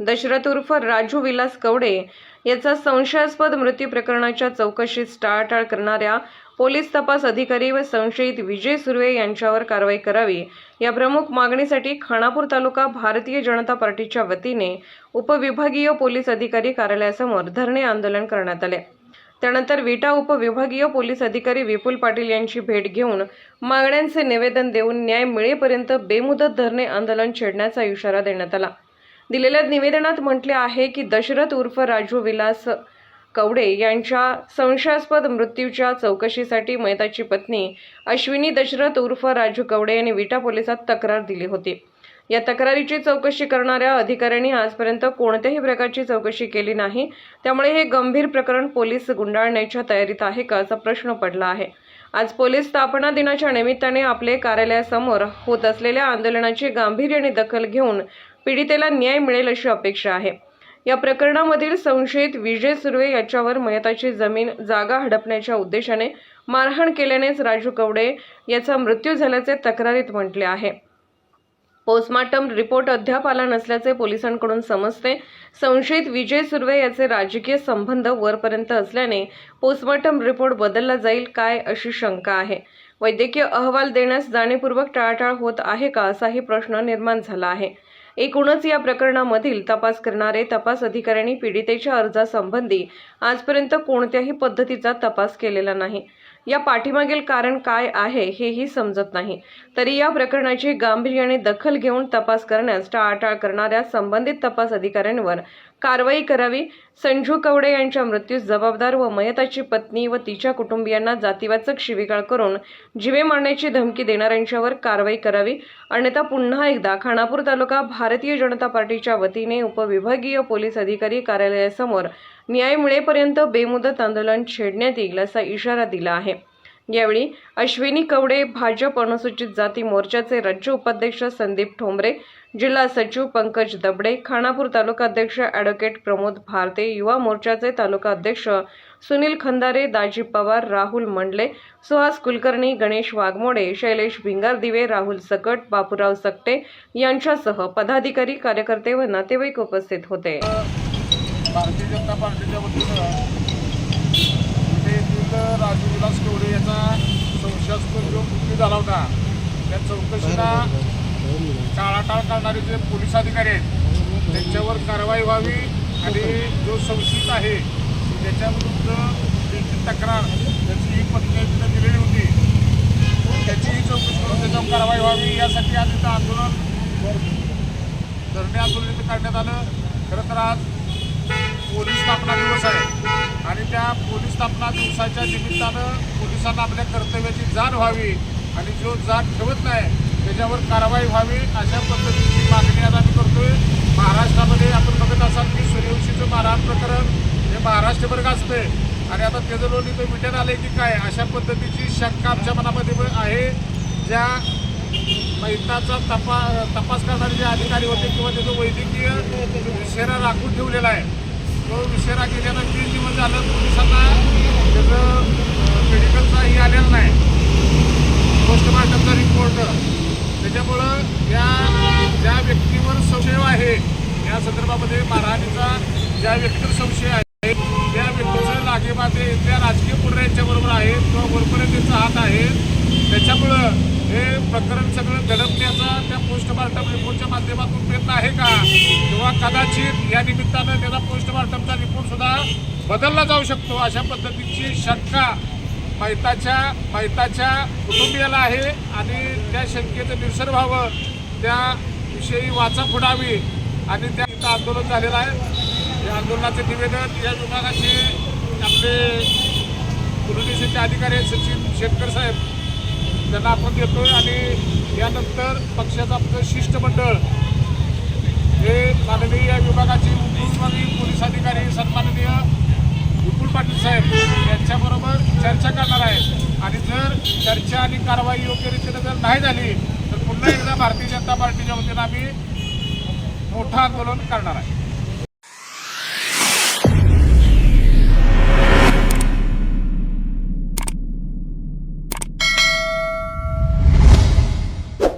दशरथ उर्फ राजू विलास कवडे याचा संशयास्पद मृत्यू प्रकरणाच्या चौकशीत टाळाटाळ करणाऱ्या पोलीस तपास अधिकारी व संशयित विजय सुर्वे यांच्यावर कारवाई करावी. या प्रमुख मागणीसाठी खानापूर तालुका भारतीय जनता पार्टीच्या वतीने उपविभागीय पोलीस अधिकारी कार्यालयासमोर धरणे आंदोलन करण्यात आले. त्यानंतर विटा उपविभागीय पोलीस अधिकारी विपुल पाटील यांची भेट घेऊन मागण्यांचे निवेदन देऊन न्याय मिळेपर्यंत बेमुदत धरणे आंदोलन छेडण्याचा इशारा देण्यात आला. दिलेल्या निवेदनात म्हटले आहे की दशरथ उर्फ राजू विलास कवडे यांच्या संशयास्पद मृत्यूच्या चौकशीसाठी मयताची पत्नी अश्विनी दशरथ उर्फ राजू कवडे यांनी विटा पोलिसात तक्रार दिली होती. या तक्रारीची चौकशी करणाऱ्या अधिकाऱ्यांनी आजपर्यंत कोणत्याही प्रकारची चौकशी केली नाही. त्यामुळे हे गंभीर प्रकरण पोलीस गुंडाळण्याच्या तयारीत आहे का असा प्रश्न पडला आहे. आज पोलीस स्थापना दिनाच्या निमित्ताने आपले कार्यालयासमोर होत असलेल्या आंदोलनाची गांभीर्याने दखल घेऊन पीडितेला न्याय मिळेल अशी अपेक्षा आहे. या प्रकरणामधील संशयित विजय सुर्वे याच्यावर मयताची जमीन जागा हडपण्याच्या उद्देशाने मारहाण केल्यानेच राजू कवडे याचा मृत्यू झाल्याचे तक्रारीत म्हटले आहे. पोस्टमार्टम रिपोर्ट अद्याप आला नसल्याचे पोलिसांकडून समजते संशयित विजय सुर्वे याचे राजकीय संबंध वरपर्यंत असल्याने पोस्टमार्टम रिपोर्ट बदलला जाईल काय अशी शंका आहे. वैद्यकीय अहवाल देण्यास जाणीवपूर्वक टाळाटाळ होत आहे का असाही प्रश्न निर्माण झाला आहे. एकूणच या प्रकरणामधील तपास करणारे तपास अधिकाऱ्यांनी पीडितेच्या अर्जासंबंधी आजपर्यंत कोणत्याही पद्धतीचा तपास केलेला नाही. या पाठीमागील कारण काय आहे हेही समजत नाही. तरी या प्रकरणाची गांभीर्याने दखल घेऊन तपास करण्यास टाळाटाळ करणाऱ्या संबंधित तपास अधिकाऱ्यांवर कारवाई करावी. संजू कवडे यांच्या मृत्यूस जबाबदार व मयताची पत्नी व तिच्या कुटुंबियांना जातीवाचक शिवीगाळ करून जिवे मारण्याची धमकी देणाऱ्यांच्यावर कारवाई करावी. अन्यथा पुन्हा एकदा खानापूर तालुका भारतीय जनता पार्टीच्या वतीने उपविभागीय पोलीस अधिकारी कार्यालयासमोर न्याय मिळेपर्यंत बेमुदत आंदोलन छेडण्यात येईल असा इशारा दिला आहे. यावेळी अश्विनी कवडे भाजप अनुसूचित जाती मोर्चाचे राज्य उपाध्यक्ष संदीप ठोंबरे जिल्हा सचिव पंकज दबडे खानापूर तालुका अध्यक्ष ॲडव्होकेट प्रमोद भारते युवा मोर्चाचे तालुका अध्यक्ष सुनील खंदारे दाजी पवार राहुल मंडले सुहास कुलकर्णी गणेश वाघमोडे शैलेश भिंगारदिवे राहुल सकट बापूराव सकटे यांच्यासह पदाधिकारी कार्यकर्ते व नातेवाईक उपस्थित होते. भारतीय जनता पार्टीच्या वतीनं इथे राजू विलास कवडे याचा संशयास्पद जो मृत्यू झाला होता त्या चौकशीला टाळाटाळ करणारे जे पोलीस अधिकारी आहेत त्यांच्यावर कारवाई व्हावी आणि जो संशयित आहे त्याच्याविरुद्ध त्यांची तक्रार त्याची ही पत्नी तिथं दिलेली होती. त्याचीही चौकशी करून त्याच्यावर कारवाई व्हावी यासाठी आज इथं आंदोलन धरणे आंदोलन इथं काढण्यात आलं. खरं तर आज पोलीस स्थापना दिवस आहे. आणि त्या पोलीस स्थापना दिवसाच्या निमित्तानं पोलिसांना आपल्या कर्तव्याची जाण व्हावी आणि जो जाण ठेवत नाही त्याच्यावर कारवाई व्हावी अशा पद्धतीची मागणी आज आम्ही करतोय. महाराष्ट्रामध्ये आपण बघत असाल की सूर्यवंशीचं मारहाण प्रकरण हे महाराष्ट्रभर गाजतंय. आणि आता त्याचं लोन इथं मिटत आलंय की काय अशा पद्धतीची शंका आमच्या मनामध्ये आहे. ज्या मैताचा तपा तपास करणारे जे अधिकारी होते किंवा त्याचं वैद्यकीय शेरा राखून ठेवलेला आहे तो विषेरा गेल्यानं तीन दिवस झालं पोलिसांना त्याचं मेडिकलचाही आलेला नाही. पोस्टमार्टमचा रिपोर्ट त्याच्यामुळं या ज्या व्यक्तीवर संशय आहे या संदर्भामध्ये मारहाणीचा ज्या व्यक्तीवर संशय आहे त्या व्यक्तीचं लागेबाधे त्या राजकीय पुढऱ्यांच्या बरोबर आहे किंवा वरपर्यंत त्याचा हात आहे. त्याच्यामुळं हे प्रकरण सगळं दडपण्याचा त्या पोस्टमार्टम रिपोर्टच्या माध्यमातून प्रयत्न आहे का? किंवा कदाचित या निमित्तानं त्याचा पोस्टमार्टमचा रिपोर्ट सुद्धा बदलला जाऊ शकतो अशा पद्धतीची शंका मैताच्या मैताच्या कुटुंबियाला आहे आणि त्या शंकेचं निरसन व्हावं त्याविषयी वाचा फुडावी आणि त्या इथं आंदोलन झालेलं आहे. या आंदोलनाचे निवेदन या विभागाचे आपले पोलीस अधिकारी सचिन शेतकर साहेब. त्यांना आपण देतोय आणि यानंतर पक्षाचं आपलं शिष्टमंडळ हे माननीय या विभागाचे उपविभागीय पोलीस अधिकारी सन्माननीय विपुल पाटील साहेब यांच्याबरोबर चर्चा करणार आहे आणि जर चर्चा आणि कारवाई योग्यरीतीनं जर नाही झाली तर पुन्हा एकदा भारतीय जनता पार्टीच्या वतीनं आम्ही मोठं आंदोलन करणार आहे.